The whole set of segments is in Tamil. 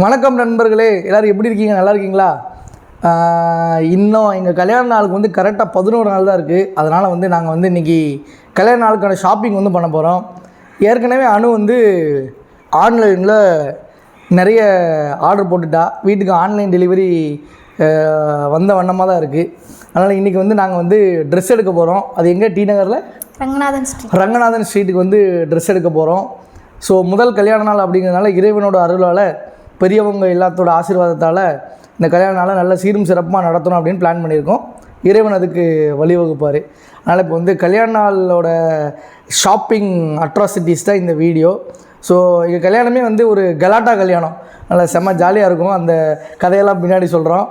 வணக்கம் நண்பர்களே எல்லோரும் எப்படி இருக்கீங்க? நல்லா இருக்கீங்களா? இன்னும் எங்கள் கல்யாண நாளுக்கு வந்து கரெக்டாக பதினோரு நாள் தான் இருக்குது அதனால் வந்து நாங்கள் வந்து இன்றைக்கி கல்யாண நாளுக்கான ஷாப்பிங் வந்து பண்ண போகிறோம் ஏற்கனவே அனு வந்து ஆன்லைனில் நிறைய ஆர்டர் போட்டுட்டா. வீட்டுக்கு ஆன்லைன் டெலிவரி வந்த வண்ணமாக தான் இருக்குது அதனால் இன்றைக்கி வந்து நாங்கள் வந்து ட்ரெஸ் எடுக்க போகிறோம் அது எங்கே? டி நகரில்? ரங்கநாதன் ஸ்ட்ரீட் ரங்கநாதன் ஸ்ட்ரீட்டுக்கு வந்து ட்ரெஸ் எடுக்க போகிறோம் ஸோ முதல் கல்யாண நாள் அப்படிங்கிறதுனால இறைவனோட அருளால் பெரியவங்க எல்லாத்தோட ஆசீர்வாதத்தால் இந்த கல்யாண நாளை நல்ல சீரும் சிறப்பாக நடத்தணும் அப்படின்னு பிளான் பண்ணியிருக்கோம். இறைவன் அதுக்கு வழிவகுப்பார். அதனால் இப்போ வந்து கல்யாண நாளோட ஷாப்பிங் அட்ராசிட்டிஸ் தான் இந்த வீடியோ ஸோ எங்கள் கல்யாணமே வந்து ஒரு கலாட்டா கல்யாணம். நல்லா செம்ம ஜாலியாக இருக்கும். அந்த கதையெல்லாம் பின்னாடி சொல்கிறோம்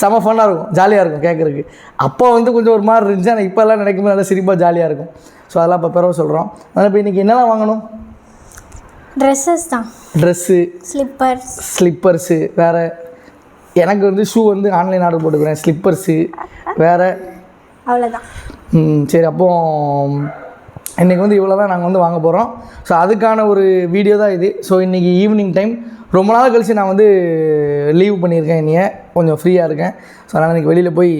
செம ஃபன்னாக இருக்கும். ஜாலியாக இருக்கும் கேட்குறதுக்கு அப்போ வந்து கொஞ்சம் ஒரு மாதிரி இருந்துச்சு. ஆனால் இப்போல்லாம் நினைக்கும்போது நல்லா சிரிப்பாக ஜாலியாக இருக்கும். ஸோ அதெல்லாம் இப்போ பிறகு சொல்கிறோம் அதனால் இப்போ இன்றைக்கி என்னெல்லாம் வாங்கணும்? ட்ரெஸ்ஸஸ் தான். ட்ரெஸ்ஸு ஸ்லிப்பர்ஸ் ஸ்லிப்பர்ஸு வேறு எனக்கு வந்து ஷூ வந்து ஆன்லைன் ஆர்டர் போட்டுக்கிறேன். ஸ்லிப்பர்ஸு வேறு. அவ்வளோதான் ம், சரி அப்போ இன்றைக்கி வந்து இவ்வளோ தான் நாங்கள் வந்து வாங்க போகிறோம் ஸோ அதுக்கான ஒரு வீடியோ தான் இது. ஸோ இன்றைக்கி ஈவினிங் டைம் ரொம்ப நாள் கழித்து நான் வந்து லீவ் பண்ணியிருக்கேன் என்னைய. கொஞ்சம் ஃப்ரீயாக இருக்கேன். ஸோ அதனால் இன்றைக்கி வெளியில் போய்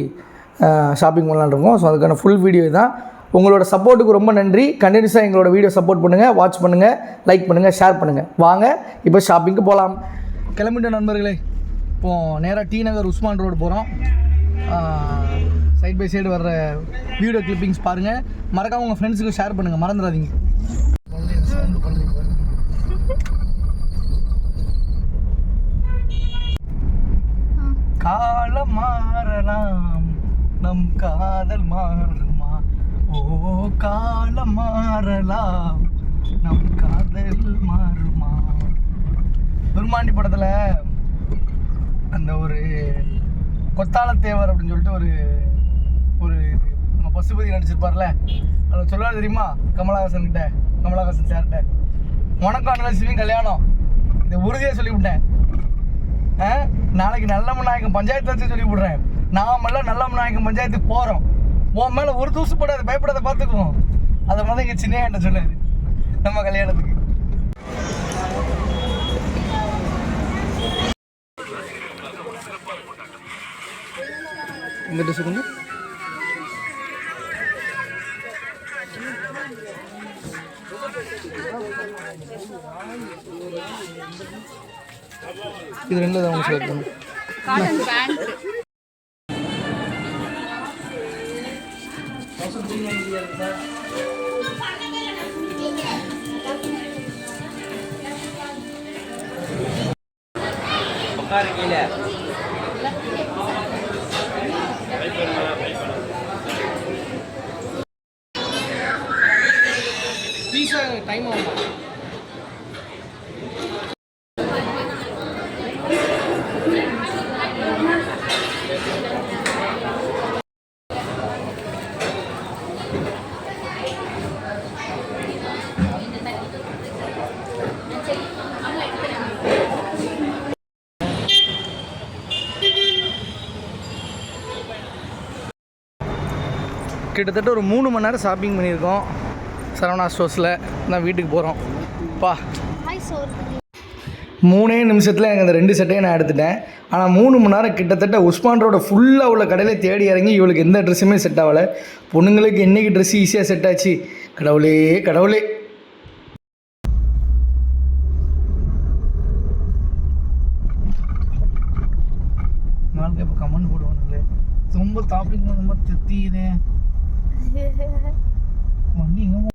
ஷாப்பிங் பண்ணலான்னு இருக்கோம். ஸோ அதுக்கான ஃபுல் வீடியோ தான் உங்களோட சப்போர்ட்டுக்கு ரொம்ப நன்றி. கண்டினியூஸாக எங்களோட வீடியோ சப்போர்ட் பண்ணுங்கள் வாட்ச் பண்ணுங்கள் லைக் பண்ணுங்கள் ஷேர் பண்ணுங்கள் வாங்க இப்போ ஷாப்பிங்க்கு போகலாம் கிளம்பிட்ட நண்பர்களே. இப்போது நேராக டி நகர் உஸ்மான் ரோடு போகிறோம் சைட் பை சைடு வர்ற வீடியோ கிளிப்பிங்ஸ் பாருங்கள் மறக்காம உங்கள் ஃப்ரெண்ட்ஸுக்கு ஷேர் பண்ணுங்கள் மறந்துடாதீங்க. காலம் மாறலாம் நம் காதல் மாறும். ஓ காலம் மாறலாம். நம் காதல் மாறுமா? பெருமாண்டி படத்தில் அந்த ஒரு கொத்தாளத்தேவர் அப்படின்னு சொல்லிட்டு ஒரு ஒரு நம்ம பசுபதி நடிச்சிருப்பார்ல. அதை சொல்லுவாரு தெரியுமா? கமலஹாசன் கிட்ட கமலஹாசன் சார்கிட்ட. உனக்கும் அனலசிவையும் கல்யாணம். இதை உறுதியாக சொல்லிவிட்டேன். ஆ? நாளைக்கு நல்ல நாயக்கம் பஞ்சாயத்து வச்சு சொல்லி விடுறேன் நாமெல்லாம் நல்ல நாயக்கம் பஞ்சாயத்துக்கு போகிறோம் உன் மேலே ஒரு தூசு போடாத பயப்படாத பார்த்துக்குவோம் அதை மாதிரி எங்கள் சின்ன என்கிட்ட சொன்னாரு நம்ம கல்யாணத்துக்கு. இந்த ட்ரெஸ் கொஞ்சம் இது ரெண்டு தான் உங்களுக்கு செலக்ட் பண்ணும் பீஸா டைம் ஆகும்? கிட்டத்தட்ட ஒரு மூணு மணி நேரம் ஷாப்பிங் பண்ணியிருக்கோம். சரவணா ஸ்டோர்ஸில் தான் வீட்டுக்கு போகிறோம் பா. மூணே நிமிஷத்தில் எனக்கு அந்த ரெண்டு சட்டையும் நான் எடுத்துட்டேன். ஆனால் மூணு மணி நேரம் கிட்டத்தட்ட உஸ்மான் ரோட ஃபுல்லாக உள்ள கடையில் தேடி இறங்கி இவளுக்கு எந்த ட்ரெஸ்ஸுமே செட் ஆகலை. பொண்ணுங்களுக்கு என்றைக்கு ட்ரெஸ் ஈஸியாக செட் ஆச்சு? கடவுளே கடவுளே. நாளைக்கு இப்போ கமெண்ட் போடுவானுங்களே. ரொம்ப டாப்பிங் ரொம்ப தித்தீதே 嘿嘿嘿我命我